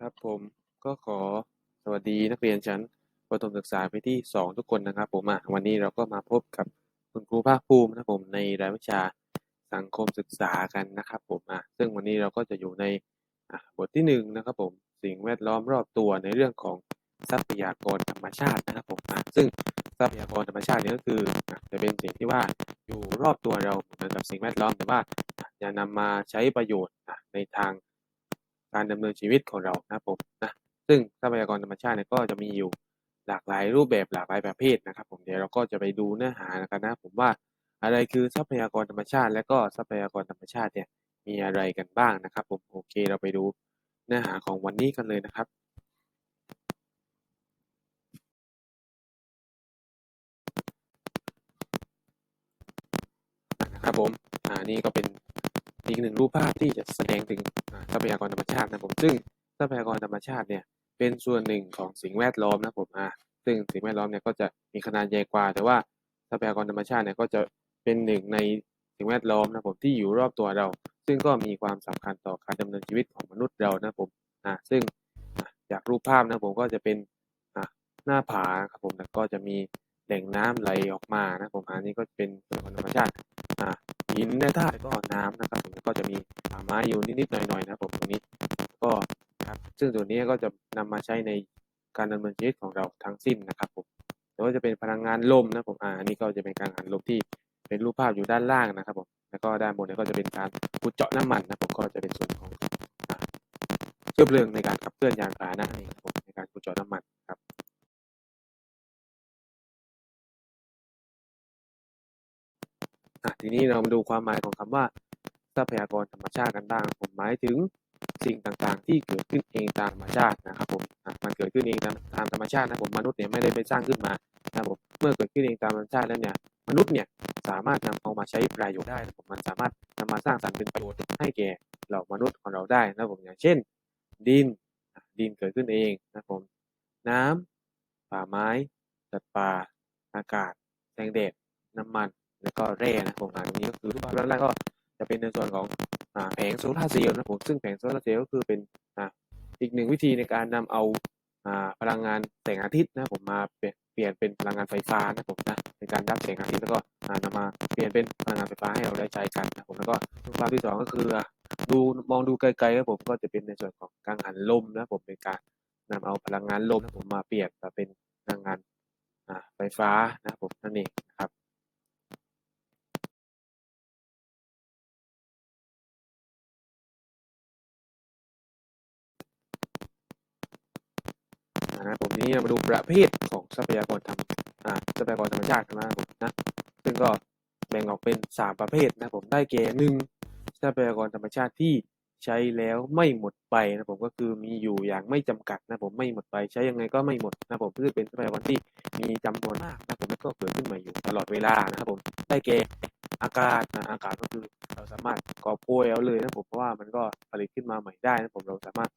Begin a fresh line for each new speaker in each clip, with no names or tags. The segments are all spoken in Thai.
ครับผมก็ขอสวัสดีนักเรียนชั้นประถมศึกษาปีที่ 2 ทุกคนนะครับ ผมอะวันนี้เราก็มาพบกับคุณครูภาคภูมินะครับผมในรายวิชาสังคมศึกษากันนะครับ ผมอะซึ่งวันนี้เราก็จะอยู่ในอะบทที่หนึ่งนะครับผมสิ่งแวดล้อมรอบตัวในเรื่องของทรัพยากรธรรมชาตินะครับผมอะซึ่งทรัพยากรธรรมชาตินี่ก็คืออะจะเป็นสิ่งที่ว่าอยู่รอบตัวเราเหมือนกับสิ่งแวดล้อมแต่ว่าอะจะนำมาใช้ประโยชน์อะในทาง การดำเนินชีวิตของเรานะครับผมนะซึ่งทรัพยากรธรรมชาติเนี่ยก็จะมีอยู่หลากหลายรูปแบบหลากหลายประเภทนะครับ ผมเดี๋ยวเราก็จะไปดูเนื้อหากันนะผมว่าอะไรคือทรัพยากรธรรมชาติ และก็ทรัพยากรธรรมชาติเนี่ยมีอะไรกันบ้างนะครับ ผมโอเคเราไปดูเนื้อหาของวันนี้กันเลยนะครับนะครับผมอ่านี่ก็เป็น อีกหนึ่งรูปภาพที่จะแสดงถึงอ่าทรัพยากรธรรมชาตินะผมซึ่งทรัพยากรธรรมชาติเนี่ยเป็นส่วนหนึ่งของสิ่งแวดล้อมนะผมอ่าซึ่งสิ่งแวดล้อมเนี่ยก็จะมีขนาดใหญ่กว่า แต่ว่าทรัพยากรธรรมชาติเนี่ยก็จะเป็นหนึ่งในสิ่งแวดล้อมนะผมที่อยู่รอบตัวเรา ซึ่งก็มีความสำคัญต่อการดำเนินชีวิตของมนุษย์เรานะผมอ่าซึ่งอ่าจากรูปภาพนะผมก็จะเป็นอ่าหน้าผาครับผมแล้วก็จะมีแหล่งน้ำไหลออกมานะผมอันนี้ก็เป็นทรัพยากรธรรมชาติ อ่าหินแร่าตุก็น้ำนะครับผมก็จะมีป่าไม้อยู่นิดๆหน่อยๆนะครับผมตรงนี้ก็ครับซึ่งตัวนี้ก็จะนำมาใช้ในการดำเนินชีวิตของเราทั้งสิ้นนะครับผมแต่ว่าจะเป็นพลังงานลมนะผมอ่าอันนี้ก็จะเป็นการหันลมที่เป็นรูปภาพอยู่ด้านล่างนะครับผมแล้วก็ด้านบนเนี่ยก็จะเป็นการขุดเจาะน้ำมันนะผมก็จะเป็นส่วนของเชื้อเพลิงในการขับเคลื่อนยานพาหนะนี่ครับผมในการขุดเจาะน้ำมันครับ อะทีนี้เรามาดูความหมายของคำว่า ทรัพยากรธรรมชาติกันบ้างผมหมายถึงสิ่งต่างๆ ที่เกิดขึ้นเองตามธรรมชาตินะครับผมอะมันเกิดขึ้นเองตามตามธรรมชาตินะผมมนุษย์เนี่ยไม่ได้ไปสร้างขึ้นมานะครับผมเมื่อเกิดขึ้นเองตามธรรมชาติแล้วเนี่ยมนุษย์เนี่ยสามารถนำเอามาใช้ประโยชน์ได้นะผมมันสามารถนำมาสร้างสรรค์เป็นประโยชน์ให้แก่เหล่ามนุษย์ของเราได้นะผมอย่างเช่น ดินดินเกิดขึ้นเองนะผมน้ำป่าไม้สัตว์ป่าอากาศแสงแดดน้ำมัน แล้วก็แร่นะผมอ่าตรงนี้ก็คือรูปภาพด้านล่างก็จะเป็นในส่วนของอแผงโซลาร์เซลล์นะผมซึ่งแผงโซลาร์เซลล์ก็คือเป็นอีกหนึ่งวิธีในการนำเอาอพลังงานแสงอาทิตย์นะผมมาเปลี่ยนเป็นพลังงานไฟฟ้านะผมนะในการรับแสงอาทิตย์แล้วก็อ่านำมาเปลี่ยนเป็นพลังงานไฟฟ้าให้เราได้ใช้กันนะผมแล้วก็รูปภาพที่สองก็คือดูมองดูไกลๆครับผมก็จะเป็นในส่วนของกังหันลมนะผมเป็นการนำเอาพลังงานลมนะผมมาเปลี่ยนมาเป็นพลังงานไฟฟ้านะผมนั่นเองนะครับ นี้เรามาดูประเภทของทรัพยากรธรรมอ่าทรัพยากรธรรมชาติกันนะครับผมนะซึ่งก็แบ่งออกเป็นสามประเภทนะผมได้แก่หนึ่งทรัพยากรธรรมชาติที่ใช้แล้วไม่หมดไปนะผมก็คือมีอยู่อย่างไม่จำกัดนะผมไม่หมดไปใช้ยังไงก็ไม่หมดนะผมคือเป็นทรัพยากรที่มีจำนวนมากนะผมแล้วก็เกิดขึ้นมาอยู่ตลอดเวลานะครับผมได้แก่อากาศนะอากาศก็คือเราสามารถกอบโกยเอาเลยนะผมเพราะว่ามันก็ผลิตขึ้นมาใหม่ได้นะผมเราสามารถ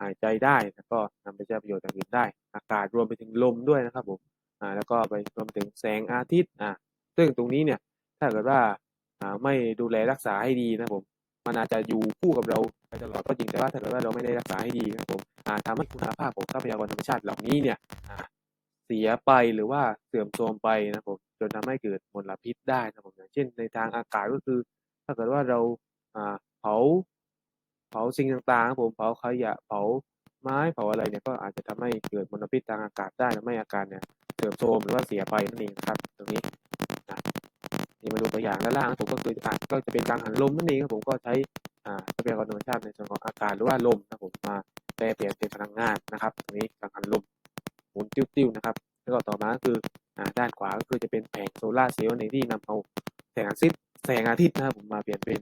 หายใจได้แล้วก็นำไปใช้ประโยชน์อย่างอื่นได้ อากาศรวมไปถึงลมด้วยนะครับผมอ่าแล้วก็ไปรวมถึงแสงอาทิตย์อ่าซึ่งตรงนี้เนี่ยถ้าเกิดว่าอ่าไม่ดูแลรักษาให้ดีนะผมมันอาจจะอยู่คู่กับเราไปตลอดก็จริงแต่ว่าถ้าเกิดว่าเราไม่ได้รักษาให้ดีนะครับผมอ่าทำให้คุณภาพของทรัพยากรธรรมชาติเหล่านี้เนี่ยอ่าเสียไปหรือว่าเสื่อมโทรมไปนะผมจนทำให้เกิดมลพิษได้นะผมอย่างเช่นในทางอากาศก็คือ ถ้าเกิดว่าเราอ่าเผา เผาสิ่งต่างๆครับผมเผาขยะเผาไม้เผาอะไรเนี่ยก็อาจจะทำให้เกิดมลพิษทางอากาศได้ทำให้อาการเนี่ยเสื่อมโทรมหรือว่าเสียไปนั่นเองครับ ตรงนี้นะนี่มาดูตัวอย่างด้านล่างผมก็คืออะก็จะเป็นการหันลมนั่นเองครับผมก็ใช้อ่าทรัพยากรธรรมชาติในส่วนของอากาศหรือว่าลมนะผมมาแปลเปลี่ยนเป็นพลังงานนะครับ ตรงนี้การหันลมหมุนติ้วๆนะครับ แล้วก็ต่อมาก็คืออ่าด้านขวาก็คือจะเป็นแผงโซลาร์เซลล์ในที่นำเอาแสงอาทิตย์แสงอาทิตย์นะครับผมมาเปลี่ยนเป็น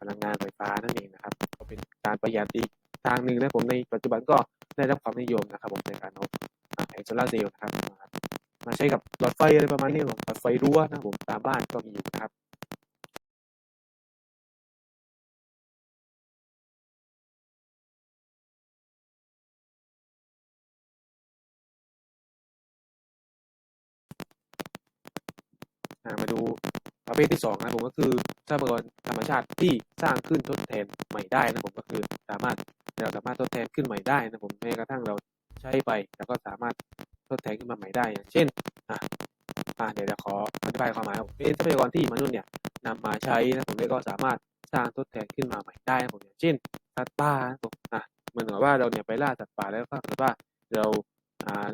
พลังงานไฟฟ้านั่นเองนะครับก็เป็นการประหยัดอีกทางหนึ่งนะผมในปัจจุบันก็ได้รับความนิยมนะครับผมในการเอาแผงโซลาร์เซลล์นะครับมาใช้กับหลอดไฟอะไรประมาณนี้หลอดไฟรั้วนะครับผมตามบ้านก็มีอยู่นะครับมาดู ประเภทที่สองนะผมก็คือทรัพยากรธรรมชาติที่สร้างขึ้นทดแทนใหม่ได้นะผมก็คือสามารถเราสามารถทดแทนขึ้นใหม่ได้นะผมแม้กระทั่งเราใช้ไปแล้วก็สามารถทดแทนขึ้นมาใหม่ได้อย่างเช่นอะอะเดี๋ยวจะขออธิบายความหมายเป็นทรัพยากรที่มนุษย์เนี่ยนำมาใช้นะผมแล้วก็สามารถสร้างทดแทนขึ้นมาใหม่ได้นะผมอย่างเช่นสัตว์ป่านะผมอะเหมือนกับว่าเราเนี่ยไปล่าสัตว์ป่าแล้วก็เกิดว่าเรา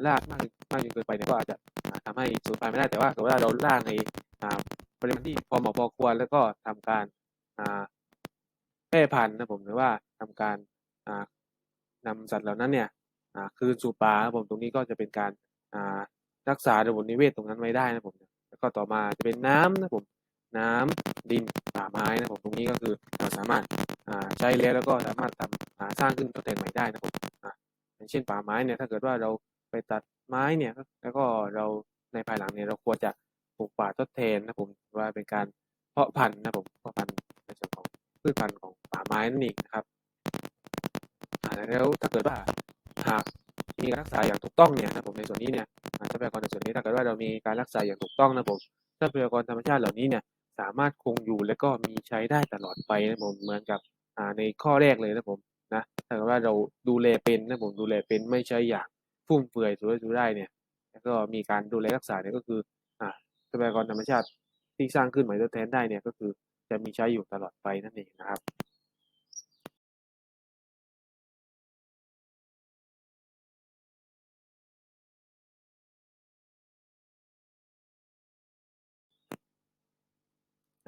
ล่ามากมากจนเกินไปเนี่ยก็อาจจะอ่าทำให้สูญพันธุ์ไม่ได้แต่ว่าเกิว่าเราล่าใน ปริมาณที่พอเหมาะพอควรแล้วก็ทำการแพร่พันธุ์นะผมหรือว่าทำการอ่านำสัตว์เหล่านั้นเนี่ยคืนสู่ป่าครับผมตรงนี้ก็จะเป็นการรักษาระบบนิเวศตรงนั้นไว้ได้นะผมแล้วก็ต่อมาจะเป็นน้ำนะผมน้ำดินป่าไม้นะผมตรงนี้ก็คือเราสามารถใช้แล้วแล้วก็สามารถทำสร้างขึ้นทดแทนใหม่ได้นะผมอย่างเช่นป่าไม้เนี่ยถ้าเกิดว่าเราไปตัดไม้เนี่ยแล้วก็เราในภายหลังเนี่ยเราควรจะ ปลูกป่าทดแทนนะผมว่าเป็นการเพาะพันธุ์นะผมเพาะพันธุ์ในส่วนของพืชพันธุ์ของป่าไม้นั่นเองนะครับอ่าแล้วถ้าเกิดว่าหากมีการรักษาอย่างถูกต้องเนี่ยนะผมในส่วนนี้เนี่ยอ่าทรัพยากรในส่วนนี้ถ้าเกิดว่าเรามีการรักษาอย่างถูกต้องนะผมทรัพยากรธรรมชาติเหล่านี้เนี่ยสามารถคงอยู่และก็มีใช้ได้ตลอดไปนะผมเหมือนกับอ่าในข้อแรกเลยนะผมนะถ้าเกิดว่าเราดูแลเป็นนะผมดูแลเป็นไม่ใช่อย่างฟุ่มเฟือยสุรุ่ยสุร่ายเนี่ยแล้วก็มีการดูแลรักษาเนี่ยก็คือ ทรัพยากรธรรมชาติที่สร้างขึ้นใหม่ทดแทนได้เนี่ยก็คือจะมีใช้อยู่ตลอดไปนั่นเองนะครับ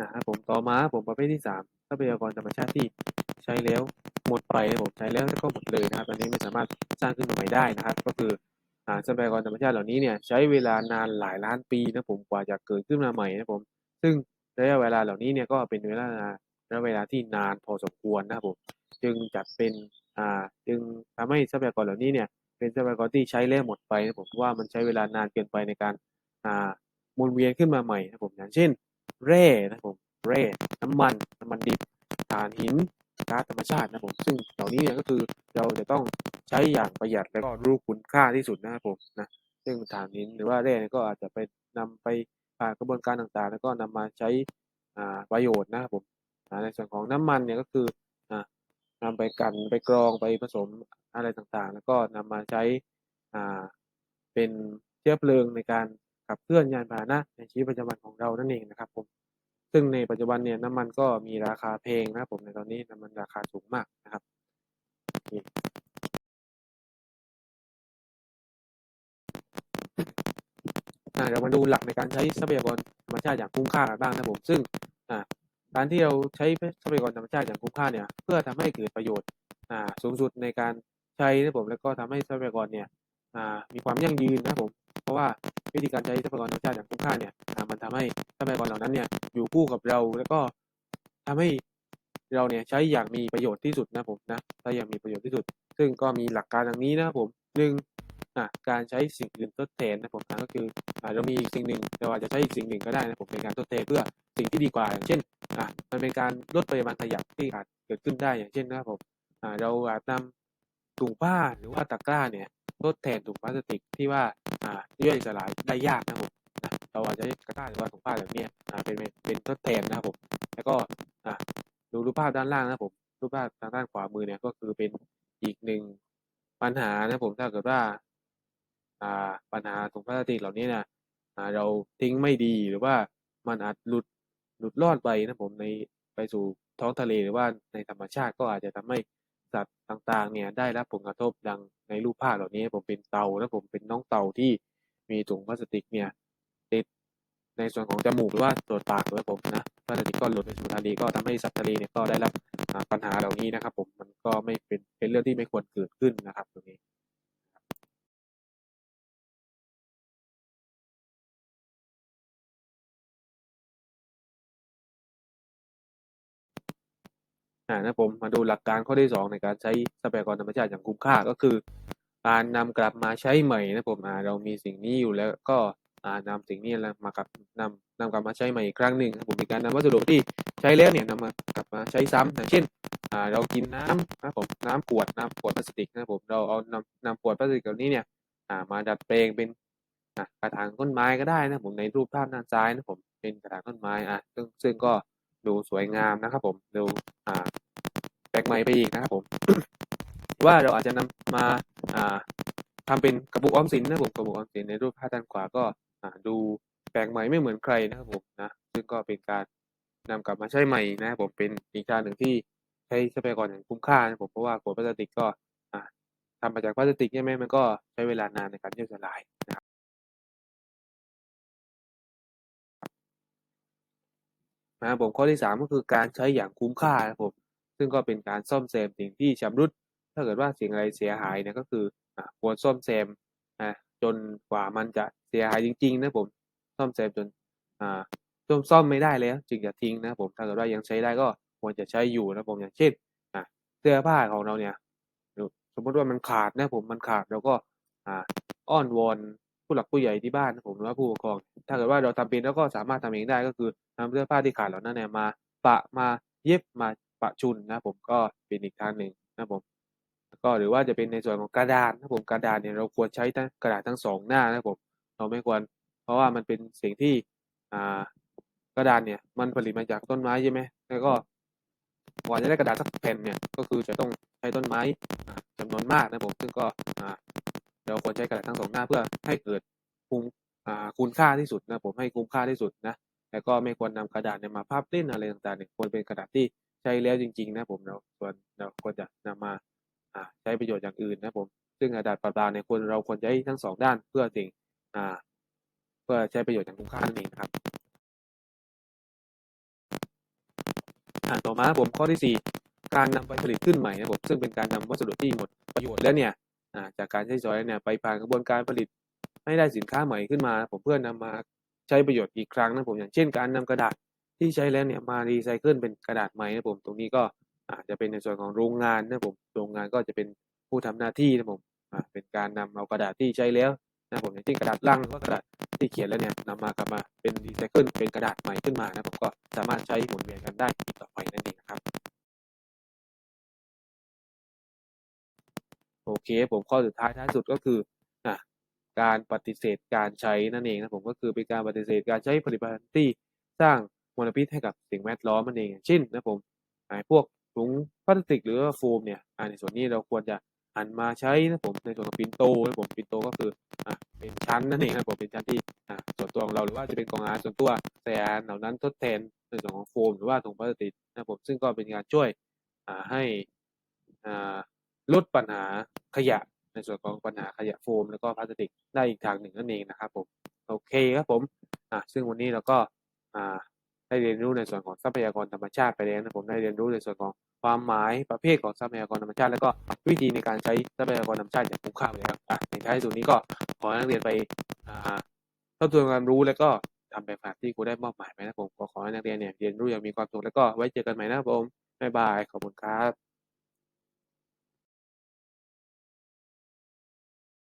นะครับผมต่อมาผมประเภทที่สามทรัพยากรธรรมชาติที่ใช้แล้วหมดไปนะผมใช้แล้วก็หมดเลยนะครับ อันนี้ไม่สามารถสร้างขึ้นมาใหม่ได้นะครับ ก็คือ ทรัพยากรธรรมชาติเหล่านี้เนี่ยใช้เวลานานหลายล้านปีนะผมกว่าจะเกิดขึ้นมาใหม่นะผมซึ่งระยะเวลาเหล่านี้เนี่ยก็เป็นเวลาระยะเวลาที่นานพอสมควรนะครับผมจึงจัดเป็นอ่าจึงทำให้ทรัพยากรเหล่านี้เนี่ยเป็นทรัพยากรที่ใช้แล้วหมดไปนะผมเพราะว่ามันใช้เวลานานเกินไปในการอ่าหมุนเวียนขึ้นมาใหม่นะผมอย่างเช่น แร่นะผมแร่น้ำมันน้ำมันดิบถ่านหิน ก๊าซธรรมชาตินะผมซึ่งเหล่านี้เนี่ยก็คือเราจะต้องใช้อย่างประหยัดและก็รู้คุณค่าที่สุดนะครับผมนะซึ่งถ่านหินหรือว่าแร่เนี่ยก็อาจจะไปนำไปผ่านกระบวนการต่างๆ แล้วก็นำมาใช้อ่าประโยชน์นะครับผมอ่าในส่วนของน้ำมันเนี่ยก็คืออ่านำไปกลั่นไปกรองไปผสมอะไรต่างๆ แล้วก็นำมาใช้อ่าเป็นเชื้อเพลิงในการขับเคลื่อนยานพาหนะในชีวิตประจำวันของเรานั่นเองนะครับผม ซึ่งในปัจจุบันเนี่ยน้ำมันก็มีราคาแพงนะครับผมในตอนนี้น้ำมันราคาสูงมากนะครับนี่อ่าเรามาดูหลักในการใช้ทรัพยากรธรรมชาติอย่างคุ้มค่ากันบ้างนะผมซึ่งการที่เราใช้ทรัพยากรธรรมชาติอย่างคุ้มค่าเนี่ยเพื่อทำให้เกิดประโยชน์สูงสุดในการใช้นะผมแล้วก็ทำให้ทรัพยากรเนี่ยมีความยั่งยืนนะผม ราะว่าวิธีการใช้ทรัพยากรธรรมชาติอย่างคุ้มค่าเนี่ยมันทำให้ทรัพยากรเหล่านั้นเนี่ยอยู่คู่กับเราแล้วก็ทำให้เราเนี่ยใช้อย่างมีประโยชน์ที่สุดนะผมนะใช้อย่างมีประโยชน์ที่สุด ซึ่งก็มีหลักการดังนี้นะครับผมหนึ่งการใช้สิ่งอื่นทดแทนนะผมอะก็คืออเรามีสิ่งหนึ่งเราอาจจะใช้อีกสิ่งหนึ่งก็ได้นะผมเป็นการทดแทนเพื่อสิ่งที่ดีกว่าอย่างเช่นมันเป็นการลดปริมาณขยะที่อาจเกิดขึ้นได้อย่างเช่นนะครับผมเราอาจนำถุงผ้าหรือว่าตะกร้าเนี่ย ทดแทนถุงพลาสติกที่ว่าอ่าย่อยสลายได้ยากนะครับนะเราอาจจะใช้ตะกร้าหรือว่าถุงผ้าแบบเนี้ยอ่าเป็นเป็นทดแทนนะครับผมแล้วก็อะดูรูปภาพด้านล่างนะครับผมรูปภาพทางด้านขวามือเนี่ยก็คือเป็นอีกหนึ่งปัญหานะผมถ้าเกิดว่าอ่าปัญหาถุงพลาสติกเหล่านี้นี่ยอ่าเราทิ้งไม่ดีหรือว่ามันอาจหลุดหลุดรอดไปนะผมในไปสู่ท้องทะเลหรือว่าในธรรมชาติก็อาจจะทำให้ สัตว์ต่างๆ เนี่ยได้รับผลกระทบดังในรูปภาพเหล่านี้ผมเป็นเต่านะผมเป็นน้องเต่าที่มีถุงพลาสติกเนี่ยติดในส่วนของจมูกหรือว่าตัวปากเลยผมนะพลาสติกก็หลุดในสู่ทะเลก็ทำให้สัตว์ทะเลเนี่ยก็ได้รับปัญหาเหล่านี้นะครับ ผมมันก็ไม่เป็นเป็นเรื่องที่ไม่ควรเกิดขึ้นนะครับตรงนี้ อ่านะผมมาดูหลักการข้อที่สองในการใช้ทรัพยากรธรรมชาติอย่างคุ้มค่าก็คือ การนำกลับมาใช้ใหม่นะผมเรามีสิ่งนี้อยู่แล้วก็อ่านำสิ่งนี้มากลับนำนำกลับมาใช้ใหม่อีกครั้งหนึ่งผมมีการนำวัสดุที่ใช้แล้วเนี่ยนำมากลับมาใช้ซ้ำอย่างเช่นเรากินน้ำนะผมน้ำขวดน้ำขวดพลาสติกนะผมเราเอานำนำขวดพลาสติกเหล่านี้เนี่ยมาดัดแปลงเป็นกระถางต้นไม้ก็ได้นะผมในรูปภาพด้านซ้ายนะผมเป็นกระถางต้นไม้อะซึ่งซึ่งก็ ดูสวยงามนะครับผมดูอ่าแปลกใหม่ไปอีกนะครับผมว่าเราอาจจะนำมาอ่าทำเป็นกระปุกออมสินนะครับผมกระปุกออมสินในรูปภาพด้านขวาก็อ่าดูแปลกใหม่ไม่เหมือนใครนะครับผมนะซึ่งก็เป็นการนำกลับมาใช้ใหม่นะครับผมเป็นอีกทางหนึ่งที่ใช้ทรัพยากรอย่างคุ้มค่านะครับผมเพราะว่าขวดพลาสติกก็อ่าทำมาจากพลาสติกใช่ไหมมันก็ใช้เวลานานในการย่อยสลายนะครับ นะครับผมข้อที่ 3 ก็คือการใช้อย่างคุ้มค่านะครับผมซึ่งก็เป็นการซ่อมแซมสิ่งที่ชำรุด ถ้าเกิดว่าสิ่งอะไรเสียหายนี่ยก็คือควรซ่อมแซมอ่าจนกว่ามันจะเสียหายจริงๆนะผมซ่อมแซมจนอ่าซ่อมซ่อมไม่ได้แล้ว จึงจะทิ้งนะครับผมถ้าเกิดว่ายังใช้ได้ก็ควรจะใช้อยู่นะครับผมอย่างเช่นอ่าเสื้อผ้าของเราเนี่ยสมมติว่ามันขาดนะผมมันขาดเราก็อ่าอ้อนวอน ผู้หลักผู้ใหญ่ที่บ้านนะผมหรือว่าผู้ปกครอง ถ้าเกิดว่าเราทำเป็นแล้วก็สามารถทำเองได้ก็คือนำเสื้อผ้าที่ขาดเหล่านั้นเนี่ยมา ปะมาเย็บมาปะชุนนะผมก็เป็นอีกทางหนึ่งนะผมก็หรือว่าจะเป็นในส่วนของกระดานนะผมกระดานเนี่ยเราควรใช้ทั้งกระดาษทั้งสองหน้านะผมเราไม่ควร เพราะว่ามันเป็นสิ่งที่อ่ากระดานเนี่ยมันผลิตมาจากต้นไม้ใช่ไหมแล้วก็กว่าจะได้กระดาษสักแผ่นเนี่ยก็คือจะต้องใช้ต้นไม้อ่าจำนวนมากนะผมซึ่งก็อ่า เราควรใช้กระดาษทั้งสองหน้าเพื่อให้เกิดคุ้มคุณค่าที่สุดนะผมให้คุ้มค่าที่สุดนะแล้วก็ไม่ควรนำกระดาษเนี่ยมาพับเล่นอะไรต่างๆเนี่ยควรเป็นกระดาษที่ใช้แล้วจริงๆนะผมเราส่วนเราควรจะนำมาอ่าใช้ประโยชน์อย่างอื่นนะผมซึ่งกระดาษเปล่าๆเนี่ยควรเราควรใช้ทั้งสองด้านเพื่อสิ่งเพื่อใช้ประโยชน์อย่างคุ้มค่านั่นเองครับต่อมาผมข้อที่สี่การนำไปผลิตขึ้นใหม่นะผมซึ่งเป็นการนำวัสดุที่หมดประโยชน์แล้วเนี่ย จากการใช้สอยเนี่ยไปผ่านกระบวนการผลิตให้ได้สินค้าใหม่ขึ้นมา ผมเพื่อนำมาใช้ประโยชน์อีกครั้งนะผมอย่างเช่นการนำกระดาษที่ใช้แล้วเนี่ยมารีไซเคิลเป็นกระดาษใหม่นะผมตรงนี้ก็อาจจะเป็นในส่วนของโรงงานนะผมโรงงานก็จะเป็นผู้ทำหน้าที่นะผมเป็นการนำเอากระดาษที่ใช้แล้วนะผมอย่างเช่นกระดาษลังหรือว่ากระดาษที่เขียนแล้วเนี่ยนำมากลับมาเป็นรีไซเคิลเป็นกระดาษใหม่ขึ้นมานะผมก็สามารถใช้หมุนเวียนกันได้ต่อไปนั่นเองนะครับ โอเค ผมข้อสุดท้ายท้ายสุดก็คืออะการปฏิเสธการใช้นั่นเองนะผมก็คือเป็นการปฏิเสธการใช้ผลิตภัณฑ์ที่สร้างมลพิษให้กับสิ่งแวดล้อมนั่นเองเช่นนะผมไอ้พวกถุงพลาสติกหรือว่าโฟมเนี่ยในส่วนนี้เราควรจะหันมาใช้นะผมในส่วนของปินโตนะผมปินโตก็คืออ่าเป็นชั้นนั่นเองนะผมเป็นชั้นที่อ่าส่วนตัวของเราหรือว่าจะเป็นกองอาหารส่วนตัวแต่อาหารเหล่านั้นทดแทนในส่วนของโฟมหรือว่าถุงพลาสติกนะผมซึ่งก็เป็นการช่วยอ่าให้อ่า ลดปัญหาขยะในส่วนของปัญหาขยะโฟม แล้วก็พลาสติกได้อีกทางหนึ่งนั่นเองนะครับผมโอเคครับผมอ่าซึ่งวันนี้เราก็อ่าได้เรียนรู้ในส่วนของทรัพยากรธรรมชาติไปแล้วนะผมได้เรียนรู้ในส่วนของความหมายประเภทของทรัพยากรธรรมชาติ แล้วก็วิธีในการใช้ทรัพยากรธรรมชาติอย่างคุ้มค่าไปแล้วอะในท้ายสุดนี้ก็ขอให้นักเรียนไปอ่าทบทวนความรู้แล้วก็ทำแบบฝึกที่ครูได้มอบหมายไปนะผมขอขอให้นักเรียนเนี่ยเรียนรู้อย่างมีความสุขแล้วก็ไว้เจอกันใหม่นะครับผมบ๊ายบายขอบคุณครับ